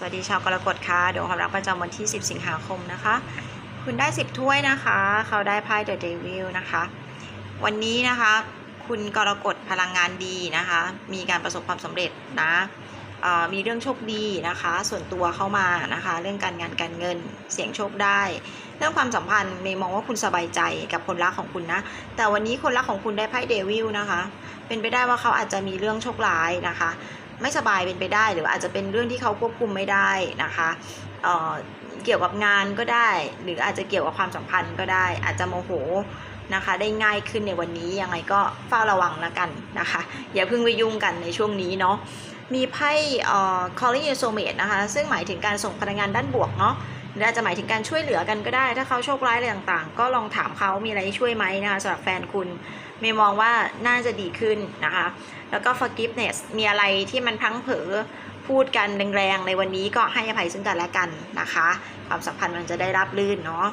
สวัสดีชาวกรกฎค่ะดวงความรักประจำวันที่ 10 สิงหาคมนะคะ คุณได้ 10 ถ้วยนะคะ เขาได้ไพ่ The Devil นะคะ วันนี้นะคะ คุณกรกฎพลังงานดีนะคะ มีการประสบความสำเร็จนะมีเรื่องโชคดีนะคะ ส่วนตัวเข้ามานะคะ เรื่องการงานการเงินเสี่ยงโชคได้ เรื่องความสัมพันธ์เมย์มองว่าคุณสบายใจกับคนรักของคุณนะ แต่วันนี้คนรักของคุณได้ไพ่เดวิลนะคะ เป็นไปได้ว่าเขาอาจจะมีเรื่องโชคร้ายนะคะ ไม่สบายเป็นไปได้ หรืออาจจะเป็นเรื่องที่เขาควบคุมไม่ได้นะคะเอ่อเกี่ยวกับงานก็ได้ หรืออาจจะเกี่ยวกับความสัมพันธ์ก็ได้ อาจจะโมโหนะคะได้ง่ายขึ้นในวันนี้ยังไงก็เฝ้าระวังแล้วกันนะคะ อย่าเพิ่งไปยุ่งกันในช่วงนี้เนาะมีไพ่อ่อ calling your soulmate นะคะ ซึ่งหมายถึงการส่งพลังงานด้านบวกเนาะ หรืออาจจะหมายถึงการช่วยเหลือกันก็ได้ ถ้าเขาโชคร้ายอะไรต่างๆ ก็ลองถามเขามีอะไรช่วยไหมนะคะสำหรับแฟนคุณเมย์มองว่าน่าจะดีขึ้นนะคะ แล้วก็ forgiveness มีอะไรที่มันพังเผลอพูดกันแรงๆในวันนี้ก็ให้อภัยซึ่งกันและกันนะคะ ความสัมพันธ์มันจะได้รับลื่นเนาะ